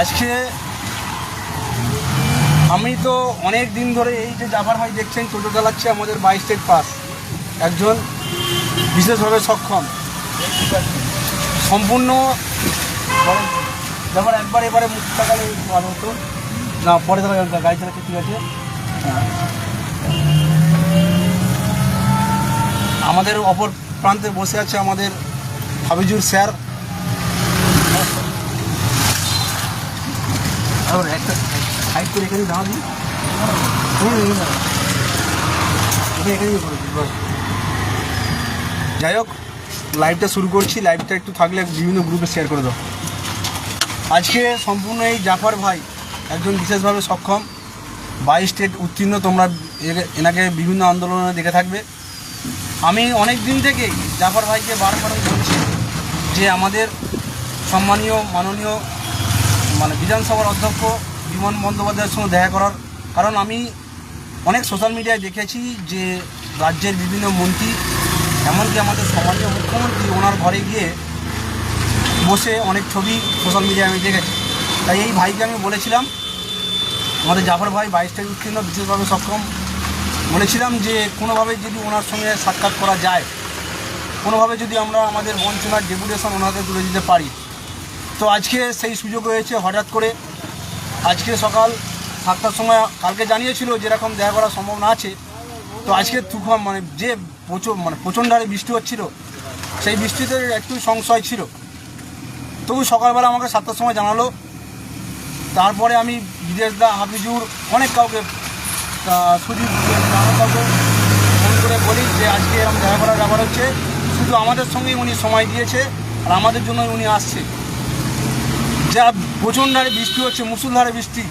আজকে আমি তো অনেক দিন ধরে এই যে জাফর ভাই দেখছেন, টোটো চালাচ্ছে আমাদের বাইশ স্টেট পাস একজন বিশেষভাবে সক্ষম। সম্পূর্ণ যখন একবার এবারে মুখ তাকালে ভালো হতো। না, পরে তারা গাড়ি চালাচ্ছে, ঠিক আছে। আমাদের অপর প্রান্তে বসে আছে আমাদের হাবিজুর স্যার। এখানে। যাই হোক লাইভটা শুরু করছি। লাইভটা একটু থাকলে বিভিন্ন গ্রুপে শেয়ার করে দাও। আজকে সম্পূর্ণ এই জাফর ভাই একজন বিশেষভাবে সক্ষম। বাই স্টেট উত্তীর্ণ, তোমরা এনাকে বিভিন্ন আন্দোলনে দেখে থাকবে। আমি অনেক দিন থেকেই জাফর ভাইকে বারবার বলছি যে আমাদের সম্মানীয়, মাননীয় মানে বিধানসভার অধ্যক্ষ বিমান বন্দ্যোপাধ্যায়ের সঙ্গে দেখা করার কারণ আমি অনেক সোশ্যাল মিডিয়ায় দেখেছি যে রাজ্যের বিভিন্ন মন্ত্রী, এমনকি আমাদের সম্মানীয় মুখ্যমন্ত্রী ওনার ঘরে গিয়ে বসে অনেক ছবি সোশ্যাল মিডিয়ায় আমি দেখেছি। তাই এই ভাইকে আমি বলেছিলাম, আমাদের জাফর ভাই বাইশটাই উত্তীর্ণ বিশেষভাবে সক্ষম। বলেছিলাম যে কোনোভাবে যদি ওনার সঙ্গে সাক্ষাৎ করা যায়, কোনোভাবে যদি আমরা আমাদের বঞ্চনার ডেপুটেশন ওনাকে তুলে দিতে পারি তো আজকে সেই সুযোগ হয়েছে হঠাৎ করে। আজকে সকাল সাতটার সময় কালকে জানিয়েছিল যেরকম দেখা করা সম্ভব না আছে। তো আজকে তুফান মানে যে প্রচুর মানে প্রচণ্ড হারে বৃষ্টি হচ্ছিল, সেই বৃষ্টিতে একটু সংশয় ছিল। তবু সকালবেলা আমাকে সাতটার সময় জানালো। তারপরে আমি বিদেশদা হাফিজুর অনেক কাউকে সুজিত কাউকে ফোন করে বলি যে আজকে এরকম দেখা করার ব্যাপার হচ্ছে। শুধু আমাদের সঙ্গেই উনি সময় দিয়েছে আর আমাদের জন্যই উনি আসছে। যা প্রচণ্ড হারে বৃষ্টি হচ্ছে মুসুলধারে বৃষ্টি,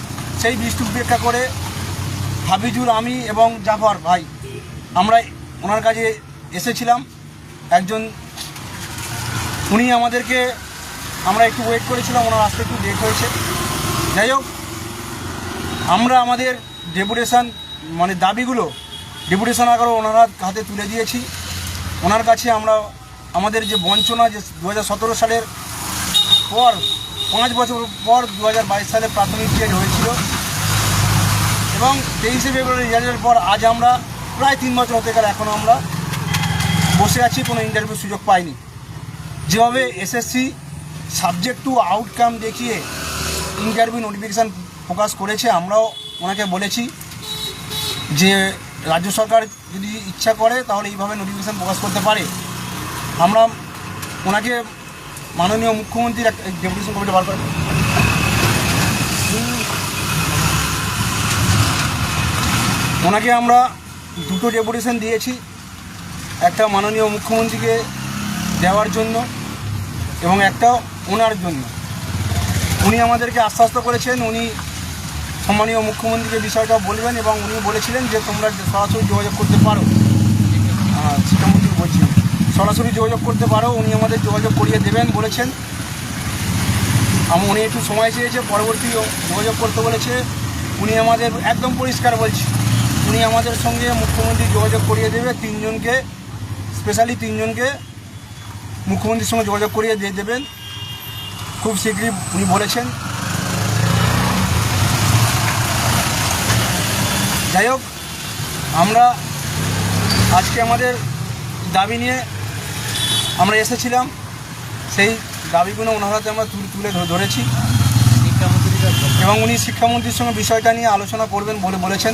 সেই বৃষ্টি উপেক্ষা করে হাফিজুর আমি এবং জাফর ভাই, আমরা ওনার কাছে এসেছিলাম। একজন, উনি আমাদেরকে, আমরা একটু ওয়েট করেছিলাম, ওনার আসতে একটু লেট হয়েছে। যাই হোক, আমরা আমাদের ডেপুটেশন মানে দাবিগুলো ডেপুটেশন আকারে ওনারা হাতে তুলে দিয়েছি। ওনার কাছে আমরা, আমাদের যে বঞ্চনা যে দু হাজার সতেরো সালের পর পাঁচ বছর পর দু হাজার বাইশ সালে প্রাথমিক টেস্ট হয়েছিল। এবং তেইশে ফেব্রুয়ারি রেজাল্টের পর আজ আমরা প্রায় তিন বছর হতে গেলে এখনও আমরা বসে আছি, কোনো ইন্টারভিউ সুযোগ পাইনি। যেভাবে এসএসসি সাবজেক্ট টু আউটকাম দেখিয়ে ইন্টারভিউ নোটিফিকেশান প্রকাশ করেছে, আমরাও ওনাকে বলেছি যে রাজ্য সরকার যদি ইচ্ছা করে তাহলে এইভাবে নোটিফিকেশান প্রকাশ করতে পারে। আমরা ওনাকে মাননীয় মুখ্যমন্ত্রীর একটা ডেপুটেশন কমিটি বার করে। ওনাকে আমরা দুটো ডেপুটেশন দিয়েছি। একটা মাননীয় মুখ্যমন্ত্রীকে দেওয়ার জন্য এবং একটা ওনার জন্য। উনি আমাদেরকে আশ্বস্ত করেছেন, উনি সম্মানীয় মুখ্যমন্ত্রীকে বিষয়টা বলবেন এবং উনি বলেছিলেন যে তোমরা সরাসরি যোগাযোগ করতে পারো। বলছি সরাসরি যোগাযোগ করতে পারো, উনি আমাদের যোগাযোগ করিয়ে দেবেন, বলেছেন। আম, উনি একটু সময় চেয়েছে, পরবর্তী যোগাযোগ করতে বলেছে। উনি আমাদের একদম পরিষ্কার বলছি। উনি আমাদের সঙ্গে মুখ্যমন্ত্রী যোগাযোগ করিয়ে দেবে, তিনজনকে স্পেশালি তিনজনকে মুখ্যমন্ত্রীর সঙ্গে যোগাযোগ করিয়ে দিয়ে দেবেন। খুব শীঘ্রই উনি বলেছেন। যাই হোক, আমরা আজকে আমাদের দাবি নিয়ে আমরা এসেছিলাম, সেই দাবিগুলো ওনার হাতে আমরা তুলে ধরেছি। এবং উনি শিক্ষামন্ত্রীর সঙ্গে বিষয়টা নিয়ে আলোচনা করবেন বলে বলেছেন।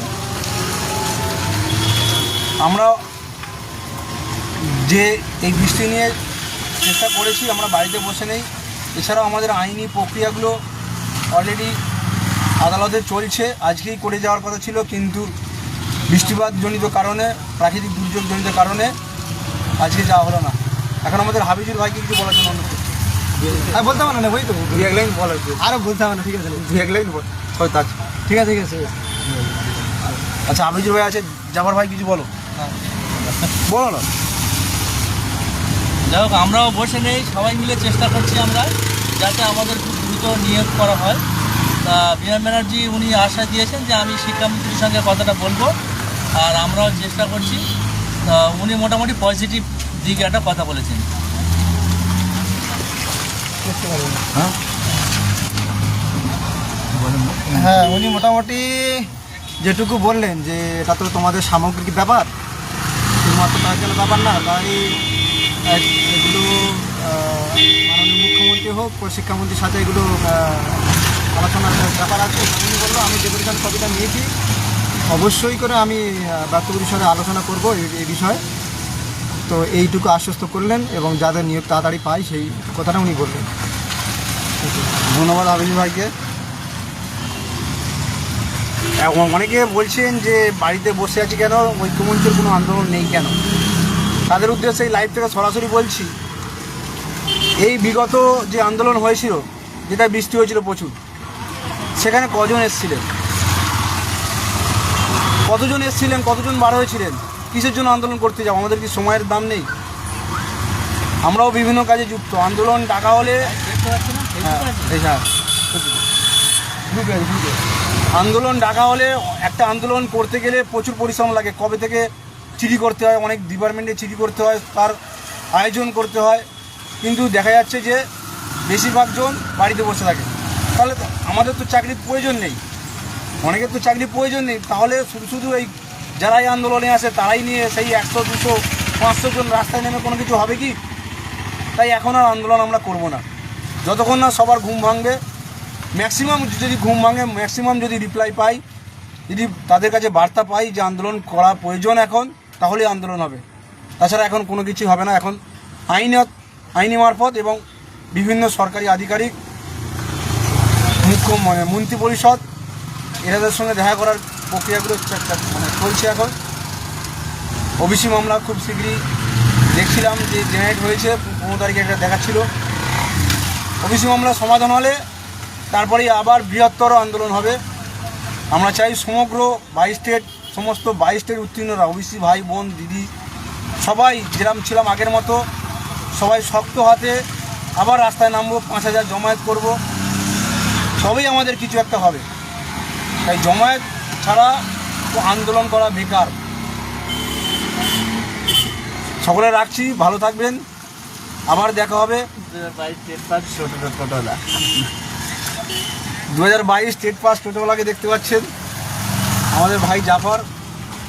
আমরা যে এই বৃষ্টি নিয়ে চেষ্টা করেছি, আমরা বাড়িতে বসে নেই। এছাড়াও আমাদের আইনি প্রক্রিয়াগুলো অলরেডি আদালতে চলছে। আজকেই করে যাওয়ার কথা ছিল, কিন্তু বৃষ্টিপাতজনিত কারণে, প্রাকৃতিক দুর্যোগজনিত কারণে আজকে যাওয়া হলো না। এখন আমাদের হাবিজুর ভাইকে কিছু বলার জন্য অনুরোধ করছি আর বলতে পারো না ওই তো। দুই এক লাইন বলার আরও বলতে হবে না ঠিক আছে। দুই এক লাইন বল। হয়তো আছে। ঠিক আছে ঠিক আছে। আচ্ছা হাবিজুর ভাই আছে জাফর ভাই কিছু বলো। বলো না। যাই হোক আমরাও বসে নেই সবাই মিলে চেষ্টা করছি আমরা যাতে আমাদের খুব দ্রুত নিয়োগ করা হয়। তা বিমান ব্যানার্জি উনি আশা দিয়েছেন যে আমি শিক্ষামন্ত্রীর সঙ্গে কথাটা বলব আর আমরাও চেষ্টা করছি। তা উনি মোটামুটি পজিটিভ দিকে একটা কথা বলেছেন। হ্যাঁ? হ্যাঁ উনি মোটামুটি যেটুকু বললেন যে এটা তো তোমাদের সামগ্রিক ব্যাপার। শুধুমাত্র তার ব্যাপার না, তাই এগুলো মুখ্যমন্ত্রী হোক শিক্ষামন্ত্রীর সাথে এগুলো আলোচনার ব্যাপার আছে। উনি বলল, আমি ডেপুটেশন কবিতা নিয়েছি, অবশ্যই করে আমি ব্যক্তিগত সাথে আলোচনা করব এই বিষয়ে। তো এইটুকু আশ্বস্ত করলেন এবং যাদের নিয়োগ তাড়াতাড়ি পাই সেই কথাটা উনি বললেন। ধন্যবাদ হাবিজ ভাইকে। অনেকে বলছেন যে বাড়িতে বসে আছি কেন? ঐক্যমঞ্চের কোনো আন্দোলন নেই কেন? তাদের উদ্দেশ্যে এই লাইভ থেকে সরাসরি বলছি, এই বিগত যে আন্দোলন হয়েছিল, যেটা বৃষ্টি হয়েছিল প্রচুর, সেখানে কজন এসেছিলেন? কতজন এসেছিলেন? কতজন বার হয়েছিলেন? কিসের জন্য আন্দোলন করতে যাব? আমাদের কি সময়ের দাম নেই? আমরাও বিভিন্ন কাজে যুক্ত। আন্দোলন ডাকা হলে হ্যাঁ, হ্যাঁ। আন্দোলন ডাকা হলে একটা আন্দোলন করতে গেলে প্রচুর পরিশ্রম লাগে। কবে থেকে চিঠি করতে হয়? অনেক ডিপার্টমেন্টে চিঠি করতে হয় তার আয়োজন করতে হয়। কিন্তু দেখা যাচ্ছে যে বেশিরভাগ জন বাড়িতে বসে থাকে। তাহলে আমাদের তো চাকরির প্রয়োজন নেই। অনেকের তো চাকরির প্রয়োজন নেই। তাহলে শুধু শুধু এই যারাই আন্দোলনে আসে তারাই নিয়ে সেই একশো, দুশো, পাঁচশো জন রাস্তায় নেমে কোনো কিছু হবে কি? তাই এখন আর আন্দোলন আমরা করব না। যতক্ষণ না সবার ঘুম ভাঙবে ম্যাক্সিমাম যদি ঘুম ভাঙে ম্যাক্সিমাম যদি রিপ্লাই পাই, যদি তাদের কাছে বার্তা পাই যে আন্দোলন করা প্রয়োজন এখন তাহলে আন্দোলন হবে। তাছাড়া এখন কোনো কিছু হবে না। এখন আইন, আইনি মারফত এবং বিভিন্ন সরকারি আধিকারিক, মুখ্য মানে মন্ত্রী পরিষদ, এনাদের সঙ্গে দেখা করার প্রক্রিয়াগুলো মানে চলছে এখন। ওবিসি মামলা খুব শীঘ্রই দেখছিলাম যে জেনারেট হয়েছে, পনেরো তারিখে একটা দেখাচ্ছিল। ওবিসি মামলা সমাধান হলে তারপরেই আবার বৃহত্তর আন্দোলন হবে। আমরা চাই সমগ্র বাইশ স্টেট, সমস্ত বাইশ স্টেট উত্তীর্ণরা, ওবিসি ভাই, বোন, দিদি, সবাই যেরকম ছিলাম আগের মতো, সবাই শক্ত হাতে আবার রাস্তায় নামবো, পাঁচ হাজার জমায়েত করব। সবই আমাদের কিছু একটা হবে। তাই জমায়েত ছাড়া তো আন্দোলন করা বেকার। সকলে রাখছি ভালো থাকবেন। আবার দেখা হবে। দু হাজার বাইশ স্টেট পাস টোটোওয়ালাকে দেখতে পাচ্ছেন। আমাদের ভাই জাফর।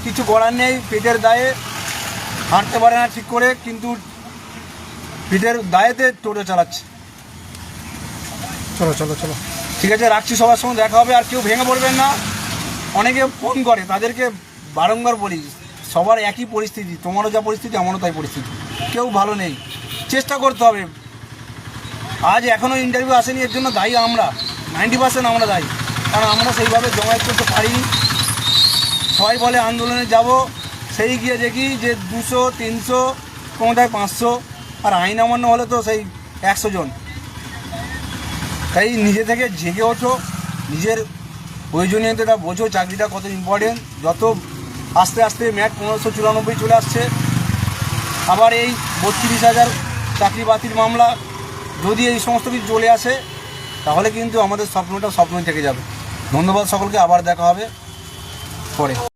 কিছু করার নেই পেটের দায়ে। হাঁটতে পারে না ঠিক করে কিন্তু পেটের দায়েতে টোটো চালাচ্ছে। চলো চলো চলো। ঠিক আছে রাখছি সবার সঙ্গে দেখা হবে। আর কেউ ভেঙে পড়বেন না। অনেকে ফোন করে, তাদেরকে বারংবার বলি, সবার একই পরিস্থিতি, তোমারও যা পরিস্থিতি, আমারও তাই পরিস্থিতি। কেউ ভালো নেই। চেষ্টা করতে হবে। আজ এখনও ইন্টারভিউ আসেনি, এর জন্য দায়ী আমরা। নাইনটি পার্সেন্ট আমরা দায়ী। কারণ আমরা সেইভাবে জমায়েত করতে পারিনি। সবাই বলে, আন্দোলনে যাব। সেই গিয়ে দেখি যে দুশো, তিনশো কোনোটায় পাঁচশো। আর আইন অমান্য হলে তো সেই একশো জন। তাই নিজে থেকে জেগে ওঠো। নিজের প্রয়োজনীয়তাটা বোঝো, চাকরিটা কত ইম্পর্টেন্ট যত আস্তে আস্তে ম্যাট পনেরোশো চুরানব্বই চলে আসছে। আবার এই বত্রিশ হাজার চাকরি বাতিল মামলা, যদি এই সমস্ত কিছু চলে আসে, তাহলে কিন্তু আমাদের স্বপ্নটা স্বপ্নই থেকে যাবে। ধন্যবাদ সকলকে, আবার দেখা হবে পরে।